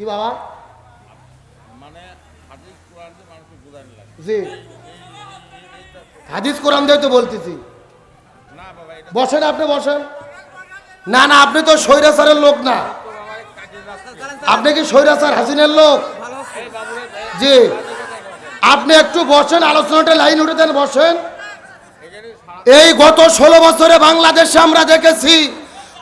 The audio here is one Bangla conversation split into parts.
কি বাবা? মানে হাদিস কোরআন দিয়ে মানুষকে বোঝানো লাগে। জি। হাদিস কোরআন দিয়ে তো বলতেছি। না বাবা এটা বসেন আপনি বসেন। না না আপনি তো স্বৈরাচারের লোক না। আপনি কি স্বৈরাচার হাসিনের লোক? জি। আপনি একটু বসেন আলোচনাটা লাইন উঠে দেন বসেন। এই গত ষোলো বছরে বাংলাদেশে আমরা দেখেছি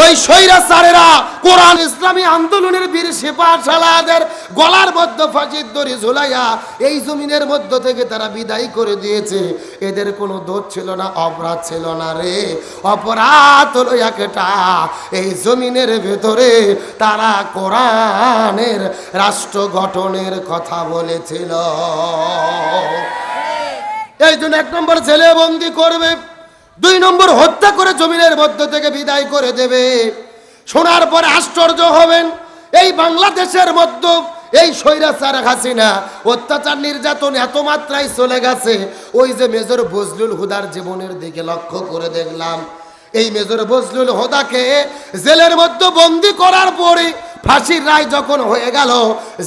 ওই স্বৈরাচারেরা কোরআন ইসলামী আন্দোলনের বীর সিপাহাসালাদের গলার মধ্যে ফাঁসির দড়ি ঝুলাইয়া এই জমিনের মধ্য থেকে তারা বিদায় করে দিয়েছে। এদের কোনো দোষ ছিল না অপরাধ ছিল না রে। অপরাধ হলো একটা। এই জমিনের ভেতরে তারা কোরআনের রাষ্ট্র গঠনের কথা বলেছিল। এই জন্য এক নম্বর ছেলে বন্দি করবে। দুই নম্বর, হত্যা করে জমিনের মধ্য থেকে বিদায় করে দেবে। শোনার পরে আশ্চর্য হবেন, এই বাংলাদেশের মধ্যে এই স্বৈরাচার হাসিনা, অত্যাচার নির্যাতন এত মাত্রায় চলে গেছে, ওই যে মেজর বজলুল হুদার জীবনের দিকে লক্ষ্য করে দেখলাম। এই মেজর বজলুল হোদাকে জেলের মধ্যে বন্দি করার পরে ফাঁসির রায় যখন হয়ে গেল,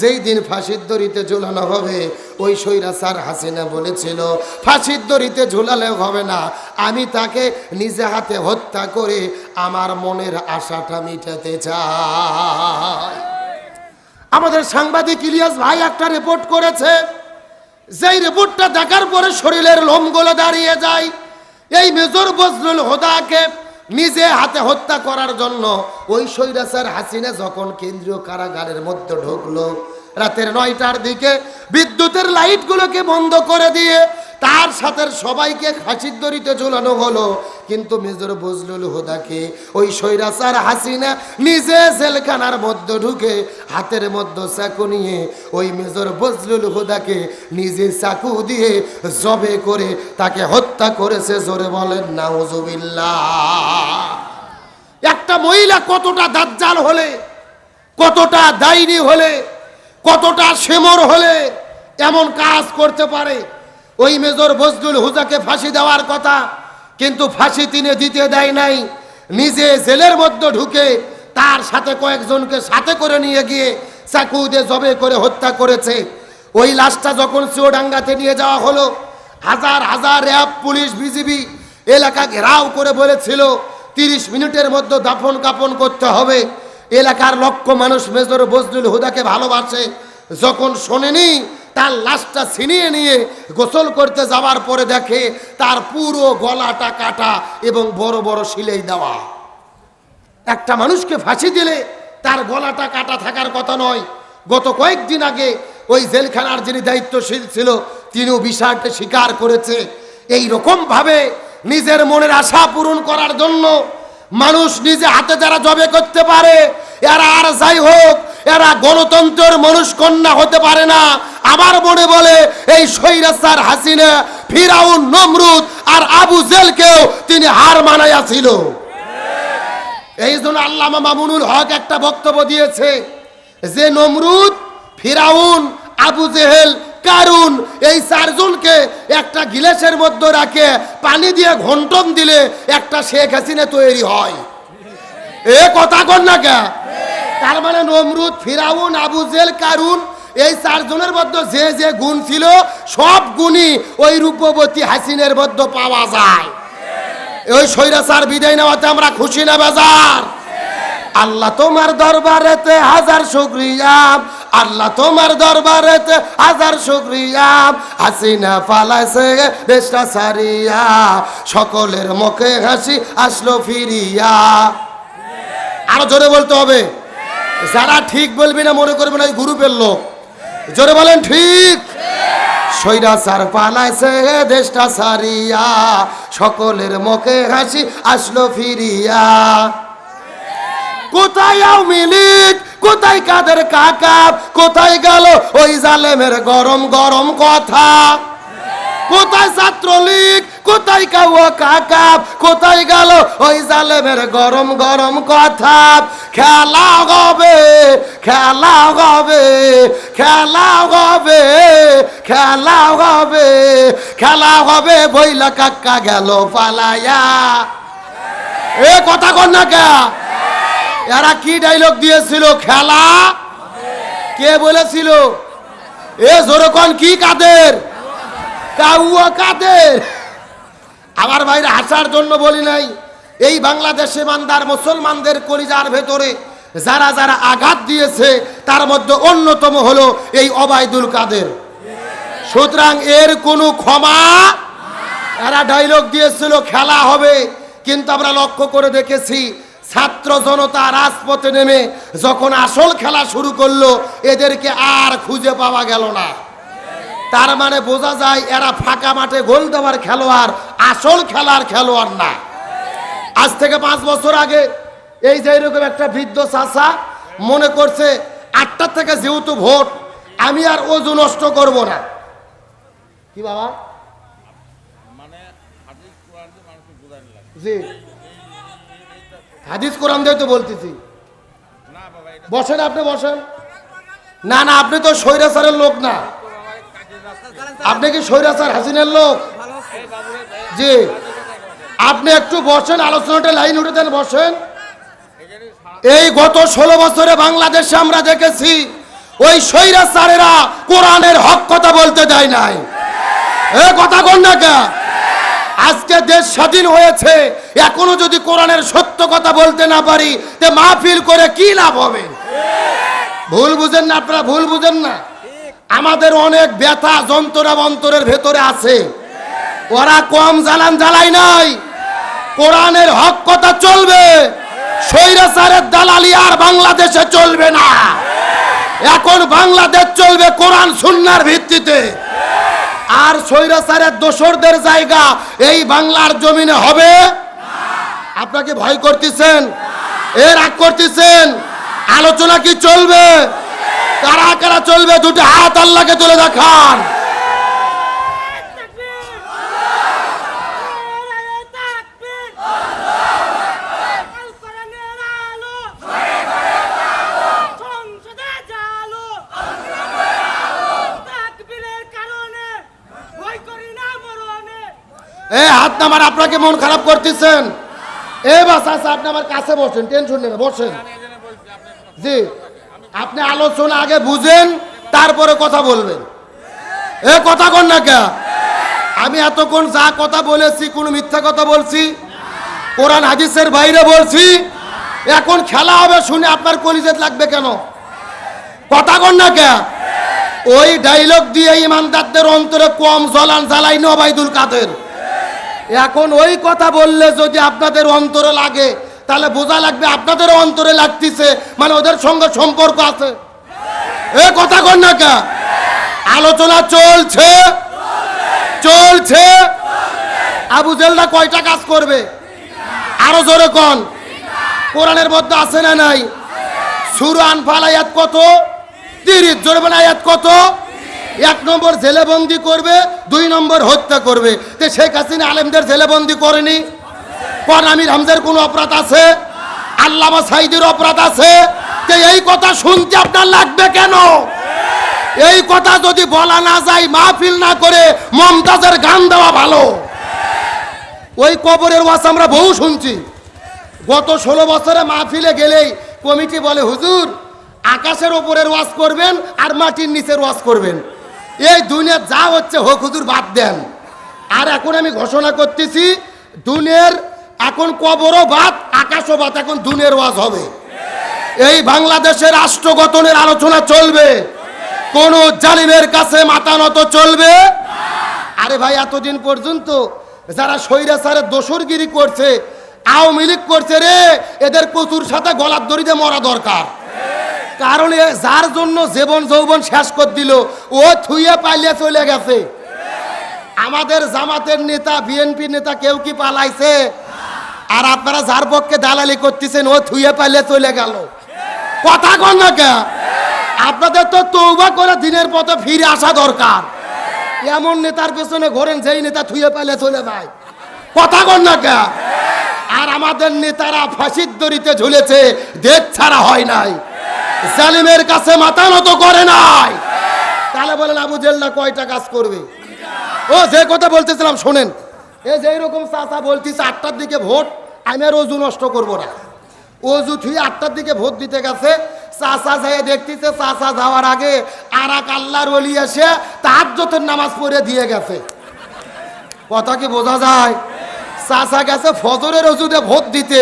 যেই দিন ফাঁসির দড়িতে ঝুলানো হবে, ওই স্বৈরাচার হাসিনা বলেছিল, ফাঁসির দড়িতে ঝুলালে হবে না। আমি তাকে নিজে হাতে হত্যা করে আমার মনের আশাটা মিটাতে চাই। আমাদের সাংবাদিক ইলিয়াস ভাই একটা রিপোর্ট করেছে। যেই রিপোর্টটা দেখার পরে শরীরের লোমগুলো দাঁড়িয়ে যায়। এই মেজর বজলুল হোদাকে নিজে হাতে হত্যা করার জন্য ওই সৈরাসার হাসিনা যখন কেন্দ্রীয় কারাগারের মধ্যে ঢুকলো, রাতের নয়টার দিকে বিদ্যুতের লাইটগুলোকে বন্ধ করে দিয়ে তার সাথে সবাইকে ফাঁসির দড়িতে ঝোলানো হলো। কিন্তু মেজর বজলুল হুদাকে, ওই সৈরাচার হাসিনা নিজে জেলখানার মধ্যে ঢুকে হাতের মধ্যে চাকু নিয়ে ওই মেজর বজলুল হুদাকে নিজে চাকু দিয়ে জবে করে তাকে হত্যা করেছে জোরে বলেন, নাউজুবিল্লাহ। একটা মহিলা কতটা দাজ্জাল হলে, কতটা দায়নি হলে, কতটা সেমর হলে এমন কাজ করতে পারে ওই মেজর বজলুল হুজাকে ফাঁসি দেওয়ার কথা, কিন্তু ফাঁসি তিনি দিতে দেয় নাই। নিজে জেলের মধ্যে ঢুকে তার সাথে কয়েকজনকে সাথে করে নিয়ে গিয়ে চাকু জবে করে হত্যা করেছে। ওই লাশটা যখন চুয়াডাঙ্গাতে নিয়ে যাওয়া হলো, হাজার হাজার র্যাব, পুলিশ, বিজিবি এলাকা ঘেরাও করে বলেছিল, তিরিশ মিনিটের মধ্যে দাফন কাপন করতে হবে। এলাকার লক্ষ মানুষ মেজর বজলুল হুদাকে ভালোবাসে, যখন শোনেনি তার লাশটা ছিনিয়ে নিয়ে গোসল করতে যাওয়ার পরে দেখে তার পুরো গলাটা কাটা এবং বড় বড় সিলেই দেওয়া। একটা মানুষকে ফাঁসি দিলে তার গলাটা কাটা থাকার কথা নয়। গত কয়েকদিন আগে ওই জেলখানার যিনি দায়িত্বশীল ছিল, তিনিও বিষয়টা স্বীকার করেছে। এই রকম ভাবে নিজের মনের আশা পূরণ করার জন্য মানুষ নিজে হাতে যারা জবে করতে পারে, এরা আর যাই হোক, এরা গণতন্ত্রের মানুষ কন্যা হতে পারে না। আমার মনে বলে, এই সৈরাসার হাসিনা, ফিরাউন, নমরুদ আর আবু জেলকেও তিনি হার মানাইয়াছিল। এই জন্য আল্লামা মামুনুল হক একটা বক্তব্য দিয়েছে যে, নমরুদ, ফিরাউন, আবু জেহেল, কারুন, এই চারজনকে একটা গিলাসের মধ্যে রাখে, পানি দিয়ে ঘন্টন দিলে একটা শেখ হাসিনা তৈরি হয়। এ কথা কর না কে? তার মানে নমরুদ, ফিরাউন, আবু জেল, কারুন এই চারজনের মধ্যে যে যে গুণ ছিল, সব গুণই ওই রূপবতী হাসিনের মধ্যে পাওয়া যায়। ওই স্বৈরাচার বিদায় নেওয়াতে আমরা খুশি না, বেজার। আল্লাহ তোমার দরবারেতে হাজার শুক্রিয়া। আল্লাহ তোমার দরবারেতে হাজার শুক্রিয়া। হাসিনা পালাইছে, দেশটা সারিয়া সকলের মুখে হাসি আসলো, ফিরিয়া। আরও জোরে বলতে হবে। যারা ঠিক বলবি না, মনে করবে না ওই গ্রুপের লোক। জোরে বলেন, ঠিক। সৈরাচার পালাইছে দেশটা সারিয়া সকলের মুখে হাসি আসলো ফিরিয়া। কোথায় আওয়ামী লীগ? কোথায় কাদের কাকা? কোথায় গেল ওই জালেমের গরম গরম কথা? কোথায় ছাত্রলীগ? কোথায় কাউ কাকা? কোথায় গেল ওই জালেমের গরম গরম কথা? খেলা হবে খেলা হবে খেলা হবে খেলা হবে খেলা হবে বইলা কাকা গেল পালায়া এ কথা কর না কে? এরা কি ডায়লগ দিয়েছিল? খেলা? কে বলেছিল? এ জোরকন কি কাদের? কাউয়া কাদের? আমার বাইরে হাসার জন্য বলি নাই। এই বাংলাদেশে মান্দার মুসলমানদের কলিজার ভেতরে যারা যারা আঘাত দিয়েছে, তার মধ্যে অন্যতম হলো এই অবায়দুল কাদের। সুতরাং এর কোনো ক্ষমা এরা ডাইলগ দিয়েছিল, খেলা হবে, কিন্তু আমরা লক্ষ্য করে দেখেছি ছাত্র জনতা রাজপথে নেমে যখন আসল খেলা শুরু করল, এদেরকে আর খুঁজে পাওয়া গেল না। তার মানে বোঝা যায় এরা ফাঁকা মাঠে গোল দেওয়ার খেলোয়াড়, আসল খেলার খেলোয়াড় না। আজ থেকে পাঁচ বছর আগে এই যে এরকম একটা বৃদ্ধ চাষা মনে করছে আটটার থেকে যেহেতু ভোট আমি আর ওজু নষ্ট করব না। কি বাবা? মানে জি। হাদিস কোরআন দিয়ে তো বলতেছি। বসেন আপনি বসেন। না না আপনি তো স্বৈরাচারের লোক না। আপনি কি স্বৈরাচার হাসিনের লোক? জি। আপনি একটু বসেন, আলোচনাটা লাইন উঠে দেন, বসেন। এই গত ষোলো বছরে বাংলাদেশে আমরা দেখেছি, ওই স্বৈরাচারেরা কোরআনের হক কথা বলতে দেয় নাই। এ কথা কোন না কে? আজকে দেশ স্বাধীন হয়েছে, এখনও যদি কোরআনের সত্য কথা বলতে না পারি, তে মাহফিল করে কি লাভ হবে? ভুল বুঝেন না আপনারা, ভুল বুঝেন না। আমাদের অনেক ব্যথা, যন্ত্রণা অন্তরের ভেতরে আছে। ওরা কম জ্বালান জ্বালাই নাই। কোরআনের হক কথা চলবে। স্বৈরাচারের দালালি আর বাংলাদেশে চলবে না। এখন বাংলাদেশ চলবে কোরআন সুন্নার ভিত্তিতে। আর স্বৈরাচারের দোসরদের জায়গা এই বাংলার জমিনে হবে? আপনাকে ভয় করতেছেন? এ রাগ করতেছেন? আলোচনা কি চলবে? কারা কারা চলবে? দুটো হাত আল্লাহকে তুলে দেখান। এ, হাত নামার আপনাকে মন খারাপ করতেছেন? এ, বাস আচ্ছা আপনি আমার কাছে বসেন, টেনশন নেবেন, বসেন। জি, আপনি আলোচনা আগে বুঝেন, তারপরে কথা বলবেন। এ, কথা কন না কে আমি এতক্ষণ যা কথা বলেছি, কোনো মিথ্যা কথা বলছি, কোরআন হাদিসের বাইরে বলছি, এখন খেলা হবে শুনে আপনার কলিজেত লাগবে কেন? কথা কন না কে ওই ডাইলগ দিয়ে ইমানদারদের অন্তরে কম জ্বলান জ্বালাই নবাইদুল কাদের। এখন ওই কথা বললে যদি আপনাদের অন্তরে লাগে, তাহলে বোঝা লাগবে আপনাদের অন্তরে লাগতেছে মানে ওদের সঙ্গে সম্পর্ক আছে। এ কথা কন না কে আলোচনা চলছে। চলছে। আবু জেলদা কয়টা কাজ করবে? আরও জোরে কন। কোরআনের মধ্যে আছে না নাই? সুর আনফাল আয়াত কত? তিরিশ। জোরে বলে আয়াত কত? এক নম্বর জেলেবন্দি করবে, দুই নম্বর হত্যা করবে। তো শেখ হাসিনা আলেমদের জেলেবন্দি করেনি? কোন আমির হামদের কোনো অপরাধ আছে? আল্লামা সাইদের অপরাধ আছে? তো এই কথা শুনতে আপনার লাগবে কেন? এই কথা যদি বলা না যায়, মাহফিল না করে মমতাজের গান দেওয়া ভালো। ওই কবরের ওয়াজ আমরা বহু শুনছি। গত ষোলো বছরে মাহফিলে গেলেই কমিটি বলে, হুজুর, আকাশের ওপরের ওয়াজ করবেন আর মাটির নিচের ওয়াজ করবেন। এই দুনিয়া যা হচ্ছে, হোক হুজুর বাদ দেন। আর এখন আমি ঘোষণা করতেছি, দুনিয়ার এখন কবরও বাদ, আকাশও বাদ, এখন দুনিয়ার ওয়াজ হবে। এই বাংলাদেশের রাষ্ট্র গঠনের আলোচনা চলবে। কোন জালিমের কাছে মাথা নত চলবে। আরে ভাই, এতদিন পর্যন্ত যারা স্বৈরাচারের দোসরগিরি করছে, আওয়ামী লীগ করছে রে, এদের কচুর সাথে গলার দড়িতে মরা দরকার। কারণ যার জন্য জীবন যৌবন শেষ করে দিল, ও থুইয়ে পালিয়ে চলে গেছে। আমাদের জামাতের নেতা বিএনপি নেতা কেউ কি পালাইছে? আর আপনারা যার পক্ষে দালালি করতেছেন, ও থুইয়ে পালিয়ে চলে গেল। কথা কন না কে আপনাদের তো তৌবা করে দিনের পথে ফিরে আসা দরকার। এমন নেতার পেছনে ঘোরেন, যেই নেতা থুয়ে পাইলে চলে যায়। কথা কন না কে আর আমাদের নেতারা ফাঁসির দড়িতে ঝুলেছে, দেশ ছাড়া হয় নাই। জালিমের কাছে মাথা নত করে নাই। তাহলে বলেন, আবু জেল্লা কয়টা কাজ করবে? ও, যে কথা বলতেছিলাম, শোনেন। এই যে এইরকম চাচা বলতেছে, আটটার দিকে ভোট, আমি আর অজু নষ্ট করব না। অজু থুই আটটার দিকে ভোট দিতে গেছে চাষা যায় দেখতেছে চাষা যাওয়ার আগে আর এক আল্লাহর অলি এসে তার নামাজ পড়ে দিয়ে গেছে। কথা কি বোঝা যায়? চাষা গেছে ফজরের রজুদে ভোট দিতে,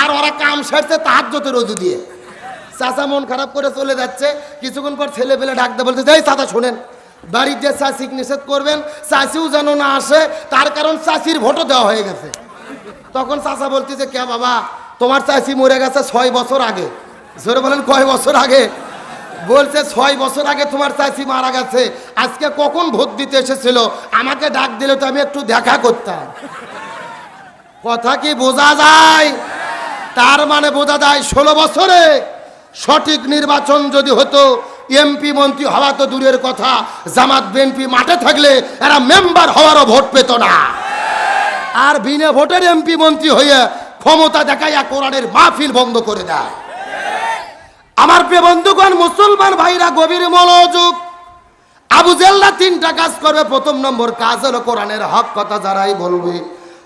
আর ওরা কাম সারছে তার রজু দিয়ে। চাচা মন খারাপ করে চলে যাচ্ছে। কিছুক্ষণ পর ছেলে পেলে ডাকতে বলতে যাই চাচা, শোনেন বাড়িতে চাষিক নিষেধ করবেন চাষিও যেন না আসে, তার কারণ চাষির ভোটও দেওয়া হয়ে গেছে। তখন চাচা বলতেছে, কে বাবা, তোমার চাষি মরে গেছে ছয় বছর আগে। জোরে বলেন, কয় বছর আগে? বলছে, ছয় বছর আগে তোমার চাষি মারা গেছে। আজকে কখন ভোট দিতে এসেছিল? আমাকে ডাক দিলে তো আমি একটু দেখা করতাম। কথা কি বোঝা যায়? তার মানে বোঝা যায় ষোলো বছরে সঠিক নির্বাচন যদি হতো, এমপি মন্ত্রী হওয়া তো দূরের কথা, জামাত, বিএনপি মাঠে থাকলে এরা মেম্বার হওয়ারও ভোট পেত না। আর বিনা ভোটের এমপি মন্ত্রী হয়ে ক্ষমতা দেখাইয়া কোরআনের মাহফিল বন্ধ করে দেয়। আমার প্রিয় বন্ধুগণ, মুসলমান ভাইরা, গভীর মনোযোগ। আবু জেল্লা তিনটা কাজ করবে, প্রথম নম্বর কাজ হলো কোরআনের হক কথা যারাই বলবে।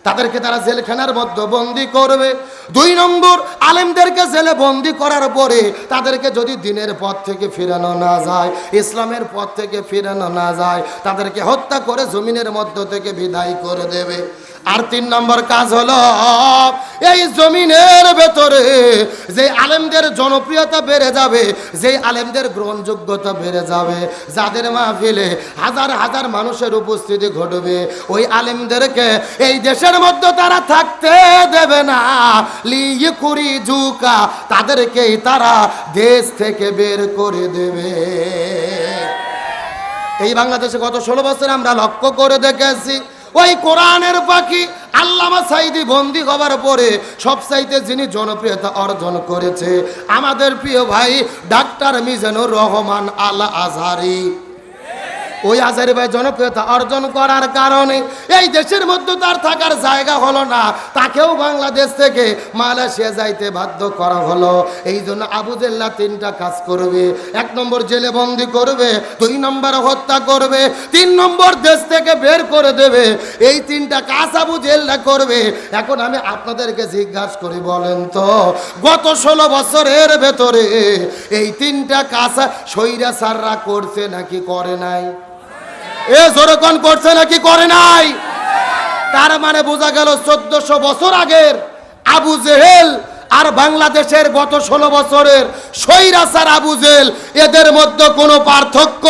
তাদেরকে তারা জেলখানার মধ্যে বন্দি করবে। দুই নম্বর, আলেমদেরকে জেলে বন্দি করার পরে তাদেরকে যদি দিনের পথ থেকে ফিরানো না যায়, ইসলামের পথ থেকে ফিরানো না যায়, তাদেরকে হত্যা করে জমিনের মধ্য থেকে বিদায় করে দেবে। আর তিন নম্বর কাজ হলো, এই জমিনের ভেতরে যে আলেমদের জনপ্রিয়তা বেড়ে যাবে, যে আলেমদের গ্রহণযোগ্যতা বেড়ে যাবে, যাদের মাহফিলে হাজার হাজার মানুষের উপস্থিতি ঘটবে, ওই আলেমদেরকে এই দেশের মধ্যে তারা থাকতে দেবে না। লিয়ে কুড়ি জুকা তাদেরকেই তারা দেশ থেকে বের করে দেবে। এই বাংলাদেশে গত ষোলো বছর আমরা লক্ষ্য করে দেখেছি ওই কোরআনের পাখি আল্লামা সাইদি বন্দি হবার পরে সব সবচাইতে যিনি জনপ্রিয়তা অর্জন করেছে, আমাদের প্রিয় ভাই ডাক্তার মিজানুর রহমান আল আজহারি ওই আজারি ভাই জনপ্রিয়তা অর্জন করার কারণে এই দেশের মধ্যে তার থাকার জায়গা হলো না। তাকেও বাংলাদেশ থেকে মালয়েশিয়া যাইতে বাধ্য করা হলো। এই জন্য আবুজেল্লা তিনটা কাজ করবে। এক নম্বর জেলে বন্দি করবে, দুই নম্বর হত্যা করবে, তিন নম্বর দেশ থেকে বের করে দেবে। এই তিনটা কাজ আবু জেল্লা করবে। এখন আমি আপনাদেরকে জিজ্ঞাসা করি, বলেন তো, গত ষোলো বছরের ভেতরে এই তিনটা কাজ সৈরা সাররা করছে নাকি করে নাই? এ জোরকন করছে নাকি করে নাই? তার মানে বোঝা গেল চোদ্দশো বছর আগের আবু জেহেল আর বাংলাদেশের গত ষোলো বছরের সৈরাসার আবু জেহেল, এদের মধ্যে কোনো পার্থক্য